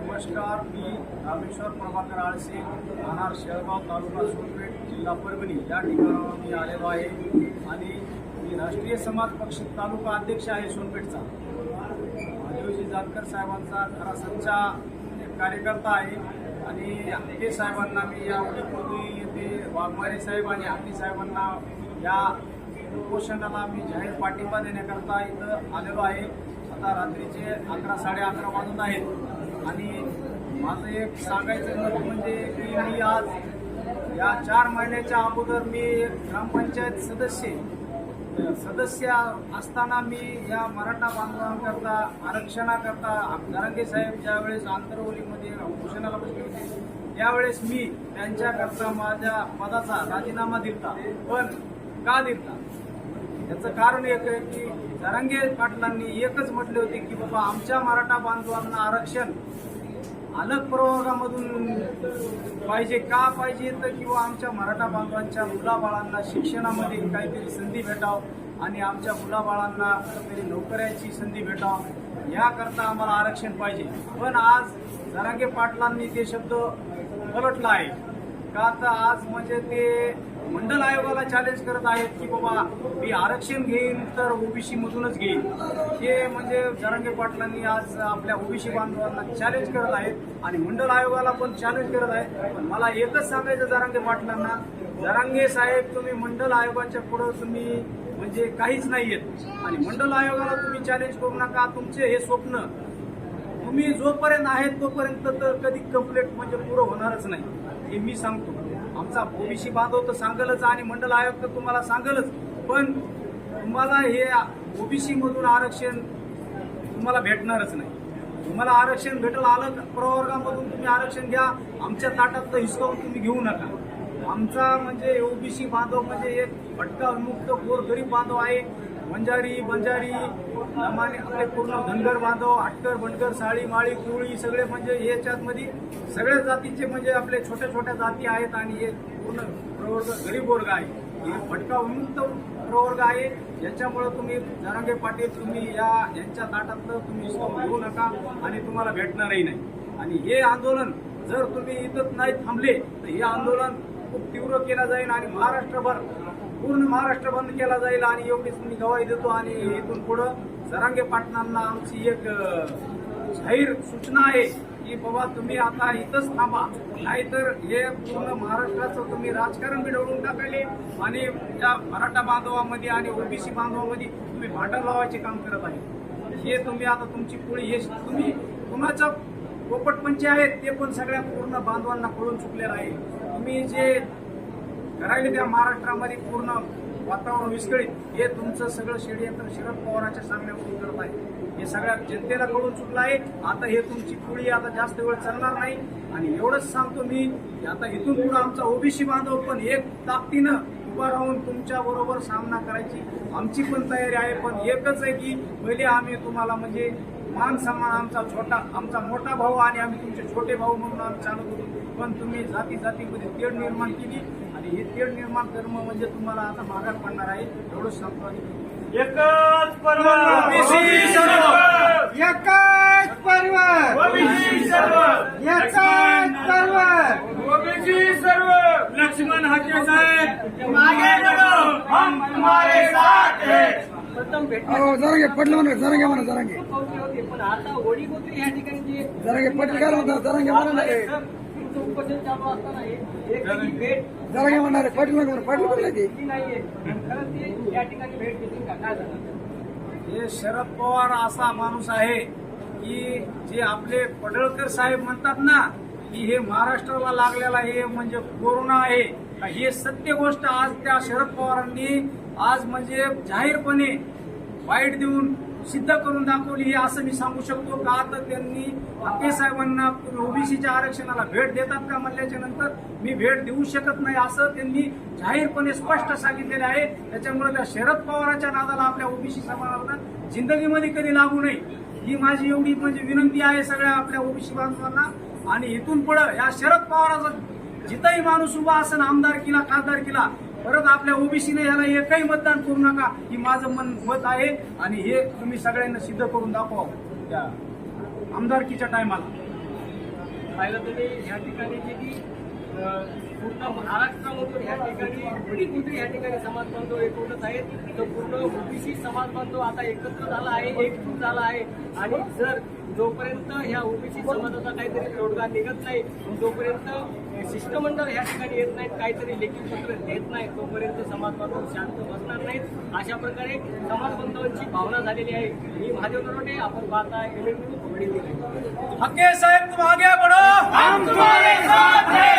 नमस्कार मी रामेश्वर प्रभाकर आळसे राहणार शेळगाव तालुका सोनपेठ जिल्हा परभणी. या ठिकाणावर मी आलेलो आहे आणि मी राष्ट्रीय समाज पक्ष तालुका अध्यक्ष आहे सोनपेठचा. महादेवजी जानकर साहेबांचा खरा सच्चा एक कार्यकर्ता आहे. आणि हत्ते साहेबांना मी या पूर्वी येथे वाघमारे साहेब आणि हत्ती साहेबांना या उपोषणाला मी जाहीर पाठिंबा देण्याकरता इथं आलेलो आहे. आता रात्रीचे अकरा साडे अकरा वाजत आहेत. आणि माझं एक सांगायचं मत म्हणजे की मी आज या चार महिन्याच्या अगोदर मी ग्रामपंचायत सदस्य सदस्य असताना मी या मराठा बांधवांकरता आरक्षणाकरता गारंगे साहेब ज्यावेळेस आंतरवलीमध्ये उपोषणाला बसले होते त्यावेळेस मी त्यांच्याकरता माझ्या पदाचा राजीनामा दिला पण का दिला याचं कारण एक आहे की जारंगे पाटलांनी एकच म्हटले होते की बाबा आमच्या मराठा बांधवांना आरक्षण अलग प्रवर्गामधून पाहिजे का पाहिजे तर किंवा आमच्या मराठा बांधवांच्या मुलाबाळांना शिक्षणामध्ये काहीतरी संधी भेटावं आणि आमच्या मुलाबाळांना काहीतरी नोकऱ्याची संधी भेटावं याकरता आम्हाला आरक्षण पाहिजे. पण आज जरांगे पाटलांनी ते शब्द पलटला आहे का तर आज म्हणजे ते मंडल आयोगाला चॅलेंज करत आहेत की बाबा मी आरक्षण घेईन तर ओबीसी मधूनच घेईन. हे म्हणजे जरांगे पाटलांनी आज आपल्या ओबीसी बांधवांना चॅलेंज करत आहेत आणि मंडल आयोगाला पण चॅलेंज करत आहेत. पण मला एकच सांगायचं जरांगे पाटलांना जरांगे साहेब तुम्ही मंडल आयोगाच्या पुढं तुम्ही म्हणजे काहीच नाहीयेत. आणि मंडल आयोगाला तुम्ही चॅलेंज करू नका तुमचे हे स्वप्न. तुम्ही जोपर्यंत आहेत तोपर्यंत तर कधी कम्प्लेट म्हणजे पुरं होणारच नाही. हे मी सांगतो. आमचा ओबीसी बांधव तर सांगलच आणि मंडल आयोग तर तुम्हाला सांगलच. पण तुम्हाला हे ओबीसी मधून आरक्षण तुम्हाला भेटणारच नाही. तुम्हाला आरक्षण भेटलं आलं प्रवर्गामधून तुम्ही आरक्षण घ्या. आमच्या ताटात हिसकावून तुम्ही घेऊ नका. आमचा म्हणजे ओबीसी बांधव म्हणजे एक भटका मुक्त गोर गरीब बांधव आहे. वंजारी बंजारी लमाने आपले पूर्ण धनगर बांधव आटकर बनकर साळी माळी कुळी सगळे म्हणजे याच्यात मध्ये सगळ्या जातीचे म्हणजे आपले छोट्या छोट्या जाती आहेत आणि हे पूर्ण प्रवर्ग गरीब वर्ग आहे. हे भटका उन्मुक्त प्रवर्ग आहे. याच्यामुळे तुम्ही जरांगे पाटील तुम्ही या यांच्या ताटातलं तुम्ही घेऊ नका आणि तुम्हाला भेटणारही नाही. आणि हे आंदोलन जर तुम्ही इथंच नाही थांबले तर हे आंदोलन खूप तीव्र केलं जाईल आणि महाराष्ट्रभर पूर्ण महाराष्ट्र बंद केला जाईल आणि योग्यच मी गवाही देतो आणि इथून पुढं जरांगे पाटणांना आमची एक स्थैर जाहीर सूचना आहे की बाबा तुम्ही आता इथंच थांबा. नाहीतर हे पूर्ण महाराष्ट्राचं तुम्ही राजकारण बिडवून टाकले आणि या मराठा बांधवामध्ये आणि ओबीसी बांधवामध्ये तुम्ही भांडण लावायचे काम करत आहे. हे तुम्ही आता तुमची पुढे हे तुम्ही कुणाचं पोपटपंचे आहेत ते पण सगळ्या पूर्ण बांधवांना कळून चुकलेलं आहे. तुम्ही जे करायला त्या महाराष्ट्रामध्ये पूर्ण वातावरण विस्कळीत हे तुमचं सगळं षडयंत्र शरद पवारांच्या सांगण्यावरून करत आहे. हे सगळ्या जनतेला कळून चुकलं आहे. आता हे तुमची पुढी आता जास्त वेळ चालणार नाही. आणि एवढंच सांगतो मी की आता इथून पुढे आमचा ओबीसी बांधव पण एक ताकदीनं उभा राहून तुमच्या बरोबर सामना करायची आमची पण तयारी आहे. पण एकच आहे की पहिले आम्ही तुम्हाला म्हणजे मान सन्मान आमचा छोटा आमचा मोठा भाऊ आणि आम्ही तुमचे छोटे भाऊ म्हणून आम्ही चालत होतो पण तुम्ही जाती जातीमध्ये तेढ निर्माण केली. आणि हे तेढ निर्माण कर्म म्हणजे तुम्हाला आता मागास पडणार आहे. एवढंच सांगतो आणि एकच पर्व. एकच पर्व एकच पर्व ओबीसी सर्व. लक्ष्मण हके साहेब मागे बढ़ो हम तुम्हारे साथ हैं. प्रथम भेटले जरांगे पटलं म्हणा जरांगे म्हणा जरांगे. पण आता ओढी होते या ठिकाणी जे जरांगे पटलं काय म्हणतात जरांगे म्हणा. तुमचं उपोषण चालू असताना हे एक त्यांची भेट जरांगे म्हणणार रे पटलं म्हणा पटलं म्हणलं की घेतली नाहीये खरंच ते या ठिकाणी भेट घेतील का? काय झालं? हे शरद पवार असा माणूस आहे की जे आपले पडळकर साहेब म्हणतात ना की हे महाराष्ट्राला लागलेला हे म्हणजे कोरोना आहे. का हे सत्य गोष्ट आज त्या शरद पवारांनी आज म्हणजे जाहीरपणे वाईट देऊन सिद्ध करून दाखवली हे असं मी सांगू शकतो का? तर त्यांनी आपे साहेबांना ओबीसीच्या आरक्षणाला भेट देतात का म्हणल्याच्या नंतर मी भेट देऊ शकत नाही असं त्यांनी जाहीरपणे स्पष्ट सांगितलेलं आहे. त्याच्यामुळे त्या शरद पवारांच्या नादाला आपल्या ओबीसी समाजाला जिंदगीमध्ये कधी लागू नये ही माझी एवढी म्हणजे विनंती आहे सगळ्या आपल्या ओबीसी बांधवांना. आणि इथून पुढं या शरद पवाराचा जिथंही माणूस उभा असेल आमदारकीला खासदारकीला परत आपल्या ओबीसीने याला एकही मतदान करू नका. ही माझं मन मत आहे आणि हे तुम्ही सगळ्यांना सिद्ध करून दाखवा. त्या आमदारकीच्या टायमाला. पाहिलं तरी ह्या ठिकाणी जे की अं, पूर्ण महाराष्ट्रामधून ह्या ठिकाणी कुठे कुठे ह्या ठिकाणी समाज बांधव एकूणच आहेत. तर पूर्ण ओबीसी समाज बांधव आता एकत्र झाला आहे एकजूट झाला आहे. आणि जर जोपर्यंत ह्या ओबीसी समाजाचा काहीतरी तोडगा निघत नाही जोपर्यंत शिष्टमंडळ ह्या ठिकाणी येत नाहीत काहीतरी लेखी पत्र देत नाही तोपर्यंत समाज बांधव शांत बसणार नाहीत. अशा प्रकारे समाज बांधवांची भावना झालेली आहे. मी महादेव नरोटे आपण पाहता एम हके साहेब तुम आगे बढ़ो. हम तुम्हारे साथ हैं.